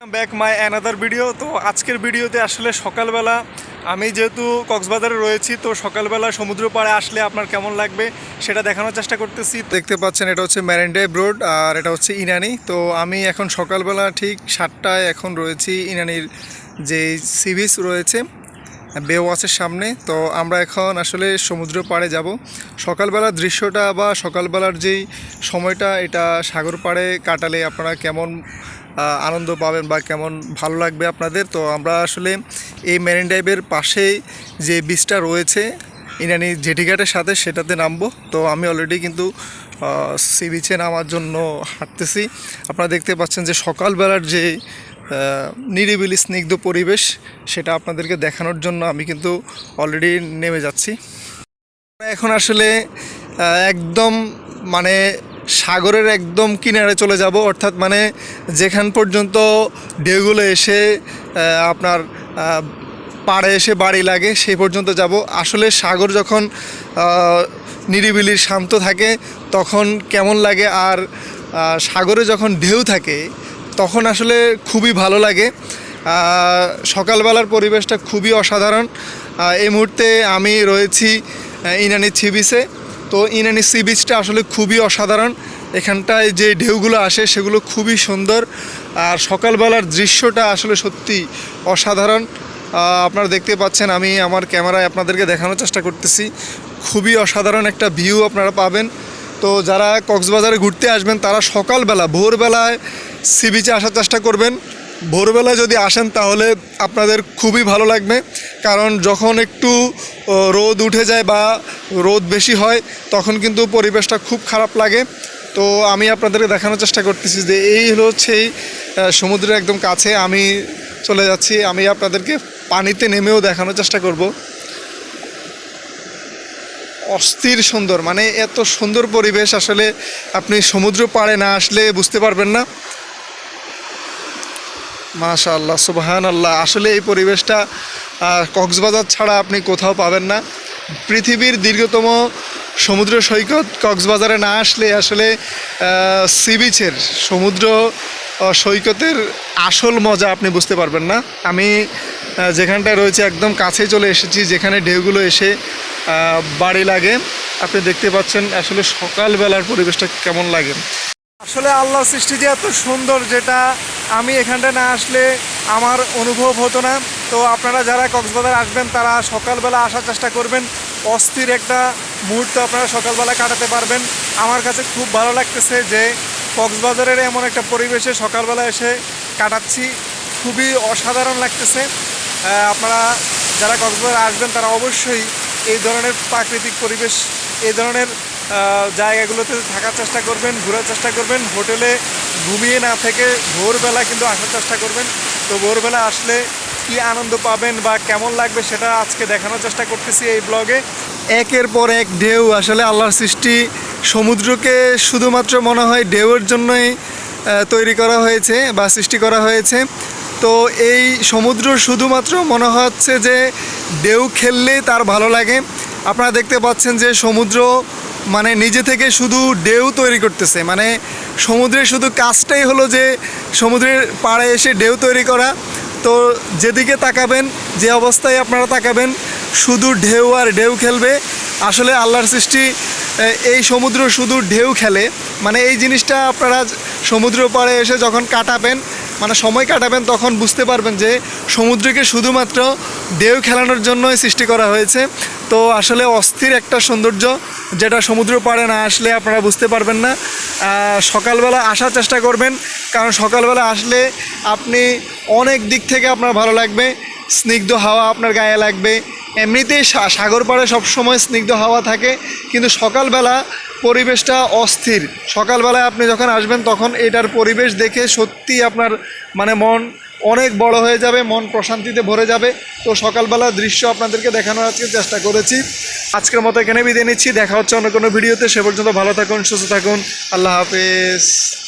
Back my another video তো আজকের ভিডিওতে আসলে সকালবেলা আমি যেহেতু কক্সবাজারে রয়েছি, তো সকালবেলা সমুদ্র পাড়ে আসলে আপনার কেমন লাগবে সেটা দেখানোর চেষ্টা করতেছি। দেখতে পাচ্ছেন এটা হচ্ছে ম্যারেন ড্রাইভ রোড আর এটা হচ্ছে ইনানি। তো আমি এখন সকালবেলা ঠিক সাতটায় এখন রয়েছি ইনানির যে সি বিচ রয়েছে বে ওয়াচের সামনে। তো আমরা এখন আসলে সমুদ্র পাড়ে যাব। সকালবেলার দৃশ্যটা বা সকালবেলার যেই সময়টা, এটা সাগর পাড়ে কাটালে আপনারা কেমন আনন্দ পাবেন বা কেমন ভালো লাগবে আপনাদের। তো আমরা আসলে এই মেরিন ড্রাইভের পাশেই যে বিচটা রয়েছে, ইনানি জেটিঘাটের সাথে সেটাতে নামবো। তো আমি অলরেডি কিন্তু সি বিচে নামার জন্য হাঁটতেছি। আপনারা দেখতে পাচ্ছেন যে সকালবেলার যে নিরিবিলি স্নিগ্ধ পরিবেশ, সেটা আপনাদেরকে দেখানোর জন্য আমি কিন্তু অলরেডি নেমে যাচ্ছি। এখন আসলে একদম মানে সাগরের একদম কিনারে চলে যাব, অর্থাৎ মানে যেখান পর্যন্ত ঢেউগুলো এসে আপনার পাড়ে এসে বাড়ি লাগে, সেই পর্যন্ত যাব। আসলে সাগর যখন নিরিবিলি শান্ত থাকে, তখন কেমন লাগে আর সাগরে যখন ঢেউ থাকে, তখন আসলে খুবই ভালো লাগে। সকালবেলার পরিবেশটা খুবই অসাধারণ। এই মুহূর্তে আমি রয়েছি ইনানি সি বিচে তো ইনানি সি বিচটা আসলে খুবই অসাধারণ। এখানটায় যে ঢেউগুলো আসে সেগুলো খুবই সুন্দর। আর সকালবেলার দৃশ্যটা আসলে সত্যি অসাধারণ। আপনারা দেখতে পাচ্ছেন আমি আমার ক্যামেরায় আপনাদেরকে দেখানোর চেষ্টা করতেছি। খুবই অসাধারণ একটা ভিউ আপনারা পাবেন। তো যারা কক্সবাজারে ঘুরতে আসবেন তারা সকালবেলা, ভোরবেলায় সি বিচে আসার চেষ্টা করবেন। ভোরবেলা যদি আসেন তাহলে আপনাদের খুবই ভালো লাগবে। কারণ যখন একটু রোদ উঠে যায় বা রোদ বেশি হয়, তখন কিন্তু পরিবেশটা খুব খারাপ লাগে। তো আমি আপনাদেরকে দেখানোর চেষ্টা করতেছি যে এই হলো এই সমুদ্রের একদম কাছে আমি চলে যাচ্ছি। আমি আপনাদেরকে পানিতে নেমেও দেখানোর চেষ্টা করব। অস্থির সুন্দর মানে এত সুন্দর পরিবেশ আসলে আপনি সমুদ্র পাড়ে না আসলে বুঝতে পারবেন না। মাশা আল্লাহ সুবাহান আল্লাহ আসলে এই পরিবেশটা কক্সবাজার ছাড়া আপনি কোথাও পাবেন না। পৃথিবীর দীর্ঘতম সমুদ্র সৈকত কক্সবাজারে না আসলে আসলে সি বিচের সমুদ্র সৈকতের আসল মজা আপনি বুঝতে পারবেন না। আমি যেখানটায় রয়েছে একদম কাছেই চলে এসেছি, যেখানে ঢেউগুলো এসে বাড়ি লাগে। আপনি দেখতে পাচ্ছেন আসলে সকালবেলার পরিবেশটা কেমন লাগে। আসলে আল্লাহ সৃষ্টি যে এত সুন্দর, যেটা এখানটা না আসলে আমার অনুভব হতো না। তো আপনারা যারা কক্সবাজার আসবেন, তারা সকালবেলা আসার চেষ্টা করবেন। অস্থির একটা মুহূর্ত আপনারা সকালবেলা কাটাতে পারবেন। আমার কাছে খুব ভালো লাগতেছে যে কক্সবাজারের এমন একটা পরিবেশে সকালবেলা এসে কাটাচ্ছি। খুবই অসাধারণ লাগতেছে। আপনারা যারা কক্সবাজার আসবেন, তারা অবশ্যই এই ধরনের প্রাকৃতিক পরিবেশ, এই ধরনের জায়গাগুলোতে থাকার চেষ্টা করবেন, ঘোরার চেষ্টা করবেন। হোটেলে ঘুমিয়ে না থেকে ভোরবেলা কিন্তু আসার চেষ্টা করবেন। তো ভোরবেলা আসলে কি আনন্দ পাবেন বা কেমন লাগবে সেটা আজকে দেখানোর চেষ্টা করতেছি এই ব্লগে। একের পর এক ঢেউ, আসলে আল্লাহর সৃষ্টি সমুদ্রকে শুধুমাত্র মনে হয় ঢেউয়ের জন্যই তৈরি করা হয়েছে বা সৃষ্টি করা হয়েছে। তো এই সমুদ্র শুধুমাত্র মনে হচ্ছে যে ঢেউ খেললে তার ভালো লাগে। আপনারা দেখতে পাচ্ছেন যে সমুদ্র মানে নিজে থেকে শুধু ঢেউ তৈরি করতেছে। মানে সমুদ্রের শুধু কাজটাই হলো যে সমুদ্রের পাড়ে এসে ঢেউ তৈরি করা। তো যেদিকে তাকাবেন, যে অবস্থায় আপনারা তাকাবেন, শুধু ঢেউ আর ঢেউ খেলবে। আসলে আল্লাহর সৃষ্টি এই সমুদ্র শুধু ঢেউ খেলে। মানে এই জিনিসটা আপনারা সমুদ্র পাড়ে এসে যখন কাটাবেন মানে সময় কাটাবেন, তখন বুঝতে পারবেন যে সমুদ্রকে শুধুমাত্র ঢেউ খেলানোর জন্যই সৃষ্টি করা হয়েছে। তো আসলে অস্থির একটা সৌন্দর্য যেটা সমুদ্র পাড়ে না আসলে আপনারা বুঝতে পারবেন না সকালবেলা আসার চেষ্টা করবেন, কারণ সকালবেলা আসলে আপনি অনেক দিক থেকে আপনার ভালো লাগবে, স্নিগ্ধ হাওয়া আপনার গায়ে লাগবে, এমনিতেই সাগর পাড়ে সবসময় স্নিগ্ধ হাওয়া থাকে, কিন্তু সকালবেলা পরিবেশটা অস্থির। সকালবেলায় আপনি যখন আসবেন তখন এটার পরিবেশ দেখে সত্যি আপনার মানে মন অনেক বড় হয়ে যাবে, মন প্রশান্তিতে ভরে যাবে। তো সকালবেলা দৃশ্য আপনাদেরকে দেখানোর আজকে চেষ্টা করেছি। আজকের মতো এখানে বিদায় নিচ্ছি। দেখা হচ্ছে অন্য কোনো ভিডিওতে। সে পর্যন্ত ভালো থাকুন, সুস্থ থাকুন। আল্লাহ হাফেজ।